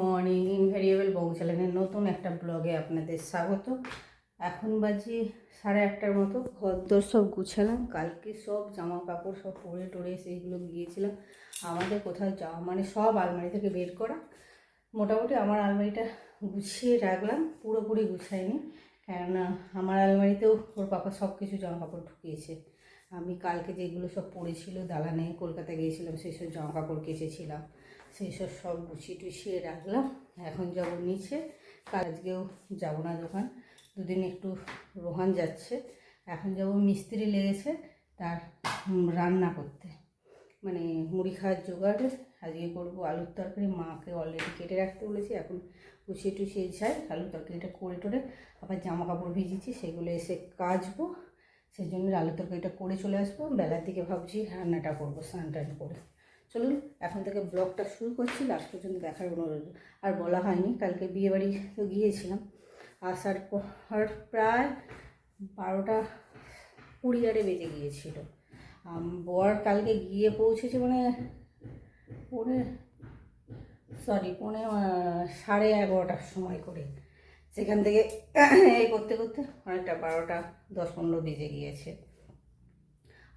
Morning invariable চ্যানেলের নতুন একটা ব্লগে আপনাদের স্বাগত। এখন বাজি সাড়ে আটটার মতো। ঘরদোর সব গুছালাম, কালকে সব জামা কাপড় সব পরে টরে সেইগুলো গিয়েছিলাম। আমাদের কোথাও যাওয়া মানে সব আলমারি থেকে বের করা। মোটামুটি আমার আলমারিটা গুছিয়ে রাখলাম, পুরোপুরি গুছাইনি। কেননা আমার আলমারিতেও ওর পাপা সব কিছু জামা কাপড় ঢুকিয়েছে। আমি কালকে যেগুলো সব পড়েছিল, দালানে কলকাতা গিয়েছিলাম, সেই সব জামা কাপড় কেচেছিলাম। সেই সব সব গুছিয়ে টুছিয়ে রাখলাম। এখন যাব নিচে। আজকেও যাব না দোকান দুদিন একটু রোহান যাচ্ছে। এখন যাব মিস্ত্রি লেগেছে তার রান্না করতে। মানে মুড়ি খাওয়ার জোগাড়। আজকে করব আলুর তরকারি। মাকে অলরেডি কেটে রাখতে বলেছি। এখন কুচিয়ে টুচিয়ে যাই আলুর তরকারিটা করে টোরে আবার জামা কাপড় ভিজিয়েছি, সেগুলো এসে কাচবো। সেই জন্য আলুর তরকারিটা করে চলে আসব। বেলার দিকে ভাবছি রান্নাটা করব, স্নান টান করে। চলুন, এখন থেকে ব্লগটা শুরু করছি লাস্ট পর্যন্ত দেখার অনুরোধ। আর বলা হয়নি, কালকে বিয়েবাড়ি তো গিয়েছিলাম। আসার পর প্রায় বারোটা কুড়ি আরে বেজে গিয়েছিল। বর কালকে গিয়ে পৌঁছেছে মানে পৌনে সরি পৌনে সাড়ে এগারোটার সময় করে। সেখান থেকে এই করতে করতে অনেকটা বারোটা দশ পনেরো বেজে গিয়েছে।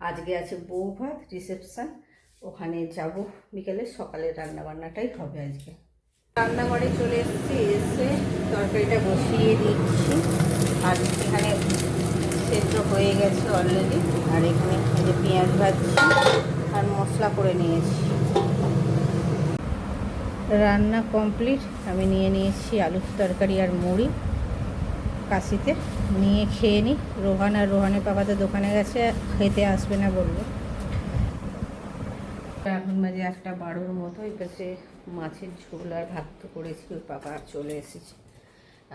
আজকে আছে বউ ভাত রিসেপশান ওখানে যাব বিকেলে, সকালে রান্নাবান্নাটাই হবে আজকে। রান্নাঘরে চলে এসেছি, এসে তরকারিটা বসিয়ে দিচ্ছি। আর এখানে সেদ্ধ হয়ে গেছে অলরেডি আর এখানে যে পেঁয়াজ ভাজছি আর মশলা করে নিয়েছি। রান্না কমপ্লিট। আমি নিয়ে নিয়েছি আলুর তরকারি আর মুড়ি। কাশিতে। নিয়ে খেয়ে নিই রোহান আর রোহানের পাপাতে দোকানে গেছে, খেতে আসবে না বলল। এখন মাঝে একটা বারোর মতো, এই পাশে মাছের ঝোল আর ভাত তো করেছি, ওর পাপা চলে এসেছে।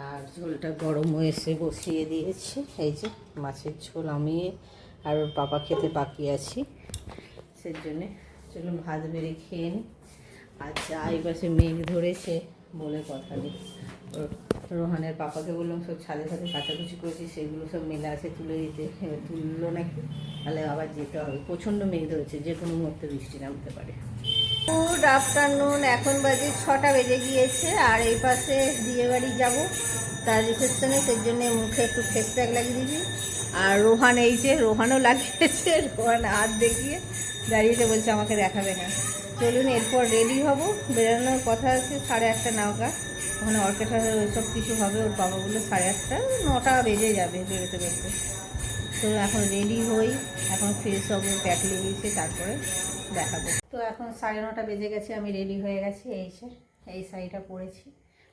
আর ঝোলটা গরম হয়েছে বসিয়ে দিয়েছে, এই যে মাছের ঝোল আমি আর ওর পাপা খেতে বাকি আছি। সেই জন্যে চলুন ভাত বেড়ে খেয়ে নিই আর যা এই পাশে মেঘ ধরেছে বলে কথা নেই রোহানের পাপাকে বললাম, সব ছাদে ছাদে কাচাকুচি করেছি সেগুলো সব মেলে আছে তুলে দিতে। তুললো নাকি? তাহলে আবার যেতে হবে। প্রচণ্ড মেঘ ধরেছে, যে কোনো মুহূর্তে বৃষ্টি নামতে পারে। গুড আফটারনুন, এখন বাজে ছটা বেজে গিয়েছে, আর এই পাশে বিয়ে বাড়ি যাব। তার রিসেপশনে, সেই জন্য মুখে একটু ফেস প্যাক লাগিয়ে দিয়েছি আর রোহান এই যে, রোহানও লাগিয়েছে, রোহান হাত দেখিয়ে দাঁড়িয়েছে, বলছে আমাকে দেখাবে না। চলুন, এরপর রেডি হব। বেরোনোর কথা আছে সাড়ে আটটা নাগাদ। ওখানে অর্কেস্ট্রা সব কিছু হবে, ওর বাবাগুলো সাড়ে আটটা, নটা বেজে যাবে বেরোতে বেরোতে। তো এখন রেডি হই, এখন ফ্রেশ হব প্যাক লেগেছে তারপরে দেখাবো। তো এখন সাড়ে নটা বেজে গেছে, আমি রেডি হয়ে গেছি, এই সে এই শাড়িটা পরেছি।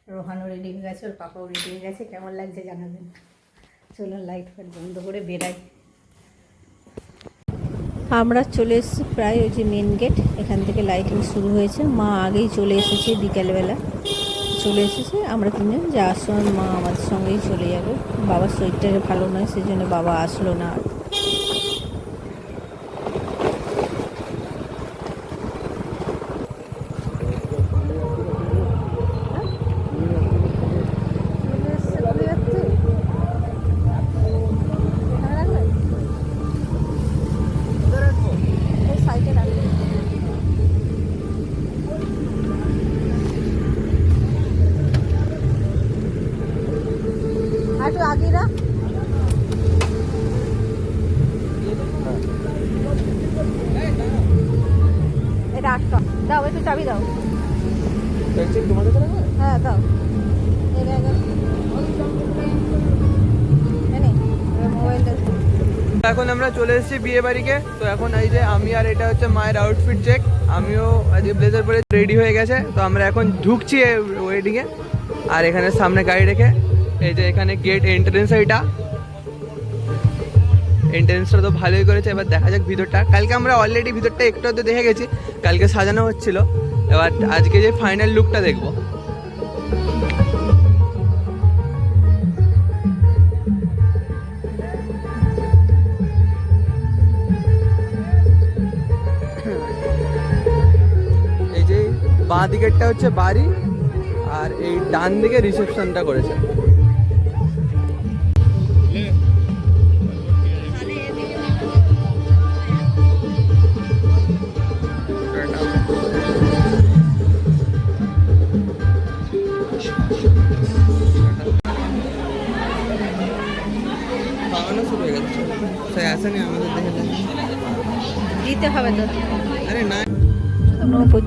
রোহানও রেডি হয়ে গেছে, ওর পাপাও রেডি হয়ে গেছে, কেমন লাগছে জানাবেন? চলুন লাইট ফাইট বন্ধ করে বেরাই। আমরা চলে এসেছি প্রায় ওই যে মেন গেট এখান থেকে লাইটিং শুরু হয়েছে। মা আগেই চলে এসেছে বিকেলবেলা। চলে এসেছে। আমরা তিনজন যে সময় মা আমাদের সঙ্গেই চলে যাবে। বাবার শরীরটা ভালো নয় সেই জন্য বাবা আসলো না আর এটা আটকা দাও একটু চাবি দাও। হ্যাঁ? দাও। এখন আমরা চলে এসেছি বিয়ে বাড়িকে। তো এখন এই যে আমি আর এটা হচ্ছে মায়ের আউটফিট চেক আমিও আজকে ব্লেজার পরে রেডি হয়ে গেছে। তো আমরা এখন ঢুকছি ওয়েডিংয়ে আর এখানে সামনে গাড়ি রেখে। এই যে এখানে গেট এন্ট্রেন্স এইটা। এন্ট্রেন্সটা তো ভালোই করেছে, এবার দেখা যাক ভিতরটা। কালকে আমরা অলরেডি ভিতরটা একটু আধটু দেখে গেছি, কালকে সাজানো হচ্ছিল। এবার আজকে যে ফাইনাল লুকটা দেখব। এই যে বাঁ দিকেরটা হচ্ছে বাড়ি, আর এই ডান দিকে রিসেপশনটা করেছে।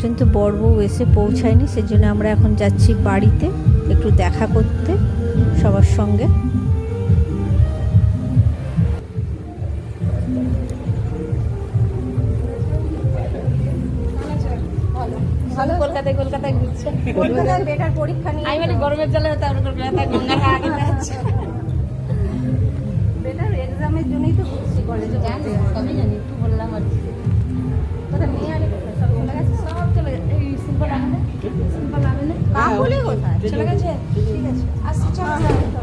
পর্যন্ত বড়বউ এসে পৌঁছায়নি সেজন্য আমরা এখন যাচ্ছি বাড়িতে একটু দেখা করতে সবার সঙ্গে। কলকাতায় কলকাতায় ঘুরছে। কলকাতায় বেটার পরীক্ষা নিয়ে আমি বলি গরমের জলে হতো আমরা কলকাতায় গঙ্গার ঘাট যাচ্ছে। বেটার এক্সামের জন্যই তো ঘুরছি কলেজে জানি সবই জানি একটু বললাম আর কি। তোরা মেয়ে সিম্পল আনলে সিম্পল আনলে কাকুলি চলে গেছে? ঠিক আছে। আচ্ছা চলো।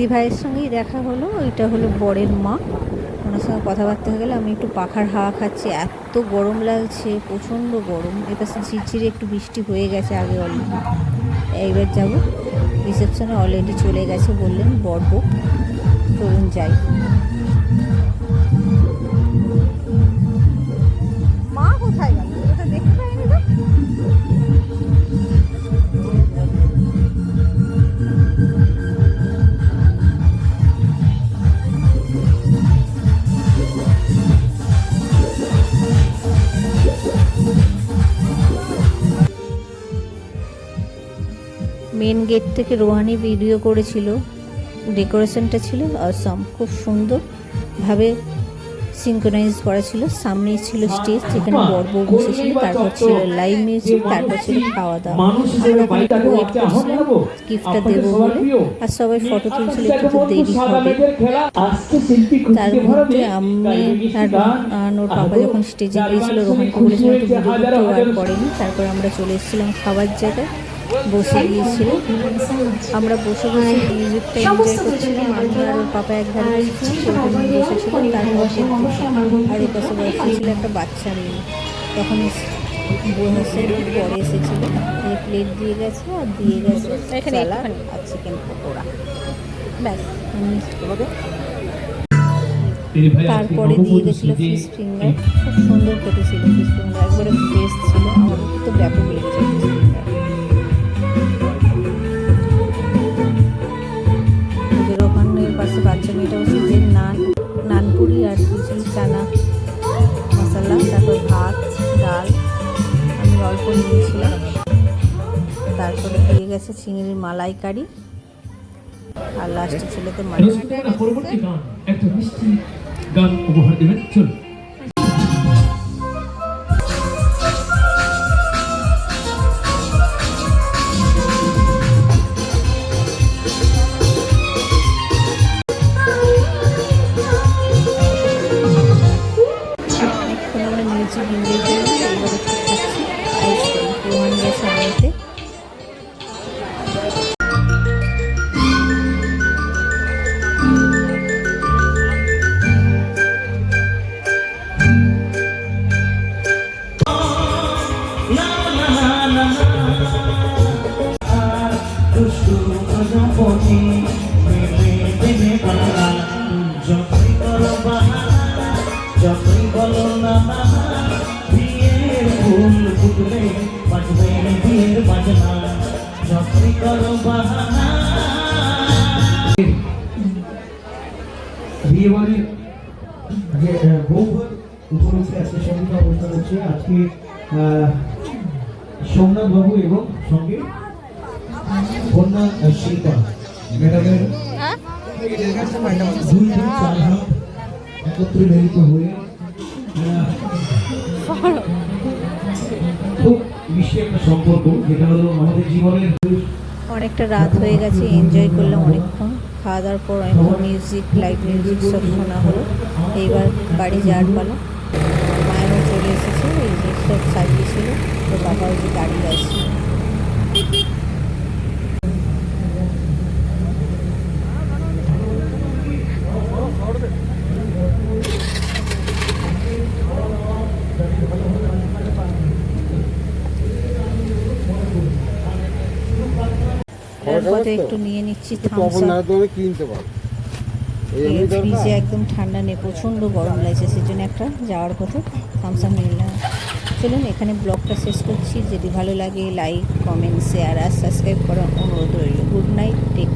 দিদি ভাইয়ের সঙ্গেই দেখা হলো ওইটা হলো বরের মা। ওনার সঙ্গে কথাবার্তা হয়ে গেলে, আমি একটু পাখার হাওয়া খাচ্ছি, এত গরম লাগছে, প্রচণ্ড গরম। এবার ঝিরঝিরে একটু বৃষ্টি হয়ে গেছে আগে অলরেডি। এইবার যাব। রিসেপশনে অলরেডি চলে গেছে বললেন বর্ব চলুন যাই। মেন গেট থেকে রোহানি ভিডিও করেছিল। ডেকোরেশনটা ছিল অসম খুব সুন্দরভাবে সিঙ্ক্রোনাইজ করা ছিল। সামনেই ছিল স্টেজ যেখানে বড় বউ বসেছিল তারপর ছিল লাইভ মিউজিক তারপর ছিল খাওয়া দাওয়া আমরা ওখানে ওয়েট করছিলাম গিফটটা দেবো বলে আর সবাই ফটো তুলছিল একটু তো দেরি হবে। তার মধ্যে আমি আর ওর বাবা যখন স্টেজে গিয়েছিল রোহানকে বলেছিলাম একটু ভিডিও করতে আর করেনি তারপর আমরা চলে এসেছিলাম খাবার জায়গায়। বসে গিয়েছিল। আমরা বসে বসে মিউজিকটা এনজয় করছিলাম। আমি আর ওর পাপা এক ধারে বসেছিলাম সেরকম বসেছিলাম তারপর আর এই পাশে বসেছিল একটা বাচ্চা মেয়ে। তখন বসে পরে এসেছিল এই প্লেট দিয়ে গেছে আর দিয়ে গেছে স্যালাড আর চিকেন পকোড়া। ব্যাস। আমি তারপরে দিয়ে গেছিল ফিশ ফিঙ্গার খুব সুন্দর খেতে ছিল ফিশ ফিঙ্গার একবারে ফ্রেশ ছিল। আমার তো ব্যাপক লেগেছে। গেছে চিংড়ির মালাইকারি। আর লাস্টে ছিল তো একটা মিষ্টি গান উপহার দেবেন। চলুন। অনেকক্ষণ আমরা যতই বলো না বিয়ের ফুল ফুটলে বাজবে বিয়ের বাজনা যতই করো বাহানা বিয়ে যে আজকে বাবু এবং সঙ্গে কন্যা শিল্পা। ম্যাডামের দুই দিন চার হাত একত্রে মিলিত হয়ে খুব মিষ্টি একটা সম্পর্ক যেটা হলো আমাদের জীবনের অনেকটা রাত হয়ে গেছে এনজয় করলাম অনেকক্ষণ। খাওয়া দাওয়ার পর অনেকক্ষণ মিউজিক লাইভ মিউজিক সব শোনা হলো। এইবার বাড়ি যাওয়ার পালা মায়েরও চলে এসেছে এই যে সব সাজিয়েছিল তো বাবা ওই যে দাঁড়িয়ে আছে পথে একটু নিয়ে নিচ্ছি কিনতে ফ্রিজে একদম ঠান্ডা নেই প্রচণ্ড গরম লাগছে সেজন্য একটা যাওয়ার পথে নিলাম। চলুন এখানে ব্লগটা শেষ করছি। যদি ভালো লাগে লাইক কমেন্ট শেয়ার আর সাবস্ক্রাইব করার অনুরোধ রইল। Good night take